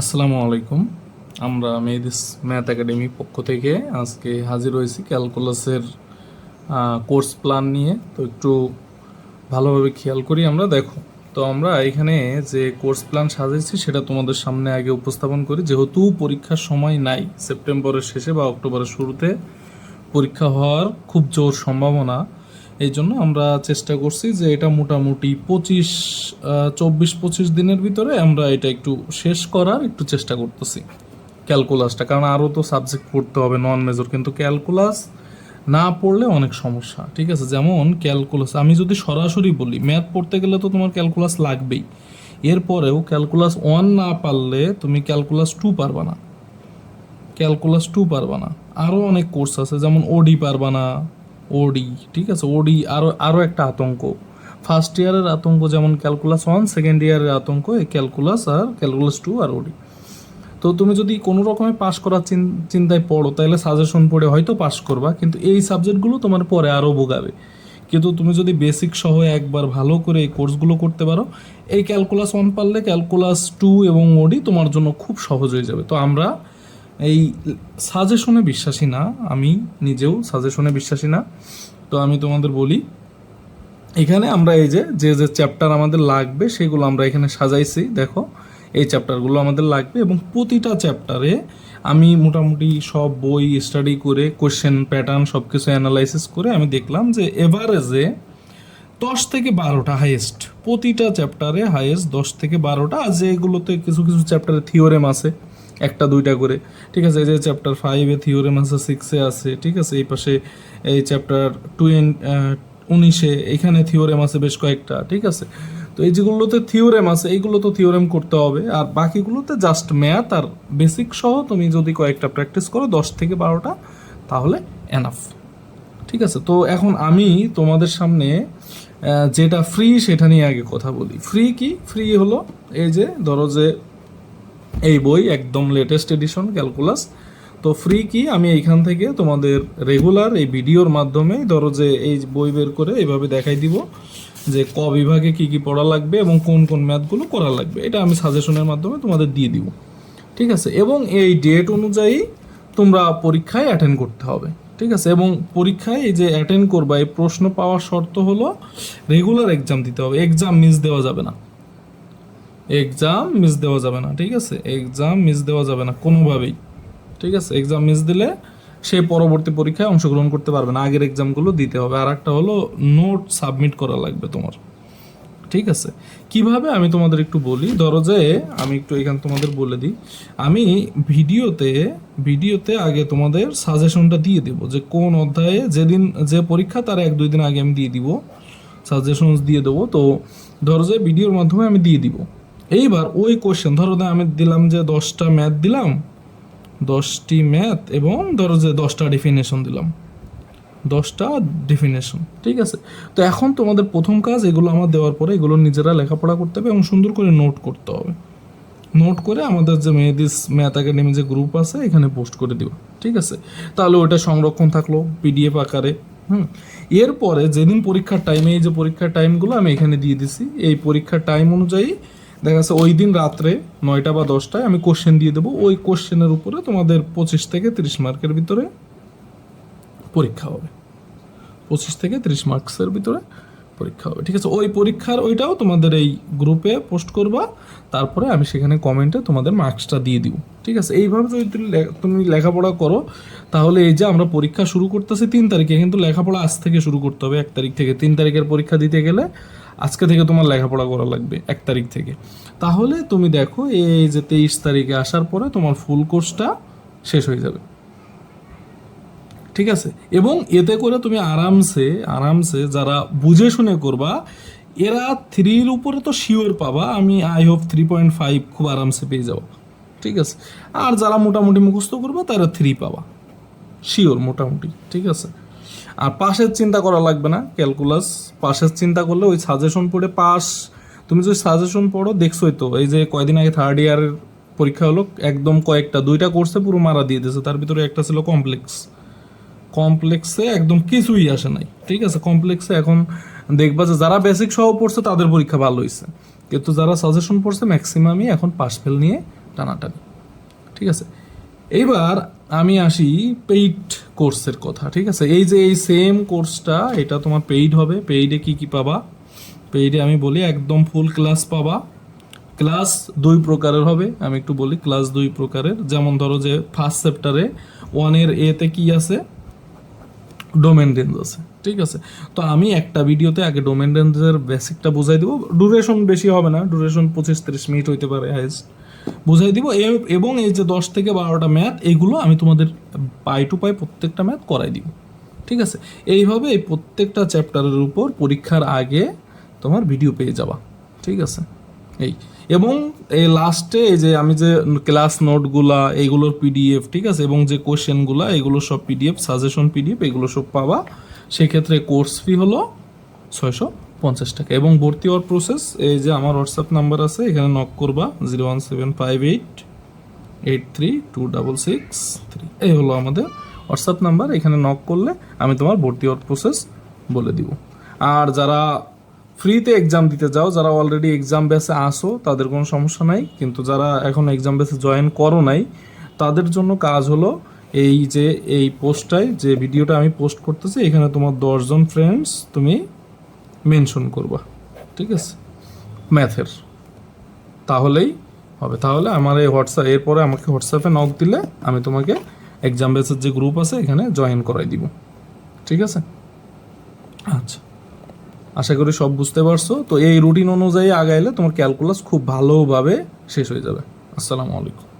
আসসালামু আলাইকুম। আমরা মেহেদিস ম্যাথ একাডেমি পক্ষ থেকে আজকে হাজির হয়েছি ক্যালকুলাসের কোর্স প্ল্যান নিয়ে। তো একটু ভালোভাবে খেয়াল করি আমরা, দেখো। তো আমরা এখানে যে কোর্স প্ল্যান সাজাইছি সেটা তোমাদের সামনে আগে উপস্থাপন করি। যেহেতু পরীক্ষার সময় নাই, সেপ্টেম্বরের শেষে বা অক্টোবরের শুরুতে পরীক্ষা হওয়ার খুব জোর সম্ভাবনা। এই জন্য আমরা চেষ্টা করছি যে এটা মোটামুটি পঁচিশ চব্বিশ, পঁচিশ দিনের ভিতরে আমরা এটা একটু শেষ করার একটু চেষ্টা করতেছি। ক্যালকুলাসটা, কারণ আরও তো সাবজেক্ট পড়তে হবে নন মেজর কিন্তু ক্যালকুলাস না পড়লে অনেক সমস্যা, ঠিক আছে? যেমন ক্যালকুলাস, আমি যদি সরাসরি বলি, ম্যাথ পড়তে গেলে তো তোমার ক্যালকুলাস লাগবেই। এরপরেও ক্যালকুলাস ওয়ান না পারলে তুমি ক্যালকুলাস টু পারবা না। ক্যালকুলাস টু পারবা না। আরও অনেক কোর্স আছে, যেমন ওডি পারবা না। ওডি ঠিক আছে? ওডি আরও আরও একটা আতঙ্ক। ফার্স্ট ইয়ারের আতঙ্ক যেমন ক্যালকুলাস ওয়ান সেকেন্ড ইয়ারের আতঙ্ক, এই ক্যালকুলাস আর ক্যালকুলাস টু আর ওডি তো তুমি যদি কোনো রকমে পাশ করার চিন্তায় পড়ো, তাহলে সাজেশন পড়ে হয়তো পাশ করবা, কিন্তু এই সাবজেক্টগুলো তোমার পরে আরও ভোগাবে। কিন্তু তুমি যদি বেসিক সহ একবার ভালো করে এই কোর্সগুলো করতে পারো, এই ক্যালকুলাস ওয়ান পারলে ক্যালকুলাস টু এবং ওডি তোমার জন্য খুব সহজ হয়ে যাবে। তো আমরা এই সাজেশনে বিশ্বাসী না, আমি নিজেও সাজেশনে বিশ্বাসী না। তো আমি তোমাদের বলি, এখানে আমরা এই যে যে যে চ্যাপ্টার আমাদের লাগবে, সেগুলো আমরা এখানে সাজাইছি, দেখো। এই চ্যাপ্টারগুলো আমাদের লাগবে এবং প্রতিটা চ্যাপ্টারে আমি মোটামুটি সব বই স্টাডি করে কোশ্চেন প্যাটার্ন সব কিছু অ্যানালাইসিস করে আমি দেখলাম যে এভারেজে দশ থেকে বারোটা হাইয়েস্ট প্রতিটা চ্যাপ্টারে হাইয়েস্ট দশ থেকে বারোটা, আর যেগুলোতে কিছু কিছু চ্যাপ্টারে থিওরেম আছে একটা, দুইটা করে। ঠিক আছে, এই যে চ্যাপ্টার ফাইভে থিওরেম আছে সিক্সে আছে, ঠিক আছে, এই পাশে, এই চ্যাপ্টার টুয়েন উনিশে এখানে থিওরেম আছে বেশ কয়েকটা, ঠিক আছে? তো এই যেগুলোতে থিওরেম আছে এইগুলো তো থিওরেম করতে হবে, আর বাকিগুলোতে জাস্ট ম্যাথ আর বেসিক সহ তুমি যদি কয়েকটা প্র্যাকটিস করো, দশ থেকে বারোটা, তাহলে এনাফ ঠিক আছে, তো এখন আমি তোমাদের সামনে যেটা ফ্রি সেটা নিয়ে আগে কথা বলি। ফ্রি কি? ফ্রি হলো, এই যে, ধরো যে এই বই একদম লেটেস্ট এডিশন ক্যালকুলাস তো ফ্রি কি? আমি এইখান থেকে তোমাদের রেগুলার এই ভিডিওর মাধ্যমে ধরো যে এই বই বের করে এইভাবে দেখাই দিব যে ক বিভাগে কি কি পড়া লাগবে এবং কোন কোন ম্যাথগুলো করা লাগবে। এটা আমি সাজেশনের মাধ্যমে তোমাদের দিয়ে দিব। ঠিক আছে? এবং এই ডেট অনুযায়ী তোমরা পরীক্ষায় অ্যাটেন্ড করতে হবে। ঠিক আছে? এবং পরীক্ষায় এই যে অ্যাটেন্ড করবা, এই প্রশ্ন পাওয়ার শর্ত হলো রেগুলার এক্সাম দিতে হবে। এক্সাম মিস দেওয়া যাবে না। এক্সাম মিস দেওয়া যাবে না, ঠিক আছে? এক্সাম মিস দেওয়া যাবে না, কোনোভাবেই, ঠিক আছে? এক্সাম মিস দিলে সে পরবর্তী পরীক্ষায় অংশগ্রহণ করতে পারবে না, আগের এক্সামগুলো দিতে হবে। আর একটা হলো নোট সাবমিট করা লাগবে তোমার, ঠিক আছে? কীভাবে আমি তোমাদের একটু বলি, ধরো যে আমি একটু এখান তোমাদের বলে দিই। আমি ভিডিওতে ভিডিওতে আগে তোমাদের সাজেশনটা দিয়ে দেবো যে কোন অধ্যায়ে যেদিন, যে পরীক্ষা, তার এক, দুই দিন আগে আমি দিয়ে দিব সাজেশনস দিয়ে দেবো। তো ধরো যে ভিডিওর মাধ্যমে আমি দিয়ে দিব। এইবার ওই কোশ্চেন ধরো আমি দিলাম যে দশটা ম্যাথ দিলাম, দশটি ম্যাথ এবং ধরো যে দশটা ডেফিনেশন দিলাম। দশটা ডেফিনেশন ঠিক আছে? তো এখন তোমাদের প্রথম কাজ, এগুলো আমার দেওয়ার পরে এগুলো নিজেরা লেখাপড়া করতে হবে এবং সুন্দর করে নোট করতে হবে। নোট করে আমাদের যে মেয়েদিস ম্যাথ একাডেমি যে গ্রুপ আছে, এখানে পোস্ট করে দিও, ঠিক আছে? তাহলে ওটা সংরক্ষণ থাকল পিডিএফ আকারে, হুম? এরপরে যেদিন পরীক্ষার টাইমে এই যে পরীক্ষার টাইমগুলো আমি এখানে দিয়ে দিছি, এই পরীক্ষার টাইম অনুযায়ী দেখা যাচ্ছে ওই দিন রাত্রে নয়টা বা দশটায় আমি কোশ্চেন দিয়ে দেবো। ওই কোশ্চেনের উপরে তোমাদের পঁচিশ থেকে তিরিশ মার্কের ভিতরে পরীক্ষা হবে। পঁচিশ থেকে তিরিশ মার্কসের ভিতরে পরীক্ষা হবে। ঠিক আছে? ওই পরীক্ষার ওইটাও তোমাদের এই গ্রুপে পোস্ট করবা। তারপরে আমি সেখানে কমেন্টে তোমাদের মার্কসটা দিয়ে দিব। ঠিক আছে? এইভাবে যদি তুমি তুমি লেখাপড়া করো, তাহলে এই যে আমরা পরীক্ষা শুরু করতেছি তিন তারিখে, কিন্তু লেখাপড়া আজ থেকে শুরু করতে হবে, এক তারিখ থেকে। তিন তারিখের পরীক্ষা দিতে গেলে আজকে থেকে তোমার লেখাপড়া করা লাগবে এক তারিখ থেকে। তাহলে তুমি দেখো, এই যে তেইশ তারিখে আসার পরে তোমার ফুল কোর্সটা শেষ হয়ে যাবে। ঠিক আছে? এবং এতে করে তুমি আরামসে আরামসে যারা বুঝে শুনে করবা, এরা থ্রির উপরে তো শিওর পাবা, আমি I hope three point five খুব আরামসে পেয়ে যাব। ঠিক আছে? আর যারা মোটামুটি মুখস্থ করবা, তারা থ্রি পাবা। শিওর মোটামুটি। ঠিক আছে? আর পাশের চিন্তা করা লাগবে না ক্যালকুলাস পাশের চিন্তা করলে ওই সাজেশন পড়ে পাস তুমি যদি সাজেশন পড়ো, দেখছোই তো, এই যে কয়দিন আগে থার্ড ইয়ারের পরীক্ষা হলো, একদম কয়েকটা, দুইটা কোর্সে পুরো মারা দিয়ে দিয়েছে। তার ভিতরে একটা ছিল কমপ্লেক্স কমপ্লেক্সে একদম কিছুই আসে নাই, ঠিক আছে? কমপ্লেক্সে এখন দেখবা যে যারা বেসিক সহ পড়ছে, তাদের পরীক্ষা ভালো হয়েছে কিন্তু যারা সাজেশন পড়ছে ম্যাক্সিমামই এখন পাস ফেল নিয়ে টানাটানি, ঠিক আছে? এইবার আমি আসি পেইড কোর্সের কথা, ঠিক আছে? এই যে এই সেম কোর্সটা এটা তোমার পেইড হবে। পেইডে কি কি পাবা? পেইডে আমি বলি একদম ফুল ক্লাস পাবা। ক্লাস দুই প্রকারের হবে, আমি একটু বলি ক্লাস দুই প্রকারের। যেমন ধরো যে ফার্স্ট চ্যাপ্টারে ওয়ানের এতে কি আছে? ডোমেন রেঞ্জ আছে, ঠিক আছে? তো আমি একটা ভিডিওতে আগে ডোমেন রেঞ্জের বেসিকটা বুঝাই দেবো। ডুরেশন বেশি হবে না ডুরেশন পঁচিশ তিরিশ মিনিট হইতে পারে হাইস্ট বুঝাই দিব। এবং এই যে দশ থেকে বারোটা ম্যাথ, এগুলো আমি তোমাদের পাই টু পাই প্রত্যেকটা ম্যাথ করাই দিব। ঠিক আছে? এইভাবে এই প্রত্যেকটা চ্যাপ্টারের উপর পরীক্ষার আগে তোমার ভিডিও পেয়ে যাবা। ঠিক আছে? এই। এবং এই লাস্টে এই যে আমি যে ক্লাস নোটগুলা, এইগুলোর পিডিএফ, ঠিক আছে? এবং যে কোশ্চেনগুলা, এগুলো সব পিডিএফ, সাজেশন পিডিএফ, এগুলো সব পাবা। সেক্ষেত্রে কোর্স ফি হলো ছয়শো পঞ্চাশ টাকা। এবং ভর্তি হওয়ার প্রসেস এই যে আমার হোয়াটসঅ্যাপ নাম্বার আছে, এখানে নক করবা zero one seven five eight eight three two double six three এই হলো আমাদের হোয়াটসঅ্যাপ নাম্বার এখানে নক করলে আমি তোমার ভর্তি হওয়ার প্রসেস বলে দিব। আর যারা ফ্রিতে এক্সাম দিতে যাও, যারা অলরেডি এক্সাম বেসে আসো, তাদের কোনো সমস্যা নাই। কিন্তু যারা এখন এক্সাম বেসে জয়েন করো নাই, তাদের জন্য কাজ হলো এই যে, এই পোস্টটায় যে ভিডিওটা আমি পোস্ট করতেছি, এখানে তোমার দশজন ফ্রেন্ডস তুমি মেনশন করবা, ঠিক আছে? ম্যাথের। তাহলেই হবে। তাহলে আমার এই হোয়াটসঅ্যাপ এরপরে আমাকে হোয়াটসঅ্যাপে নক দিলে আমি তোমাকে এক্সাম বেসের যে গ্রুপ আছে এখানে জয়েন করাই দিব। ঠিক আছে? আচ্ছা। আশা করি সব বুঝতে পারছ। তো এই রুটিন অনুযায়ী আগাইলে তোমার ক্যালকুলাস খুব ভালোভাবে শেষ হয়ে যাবে। আসসালামু আলাইকুম।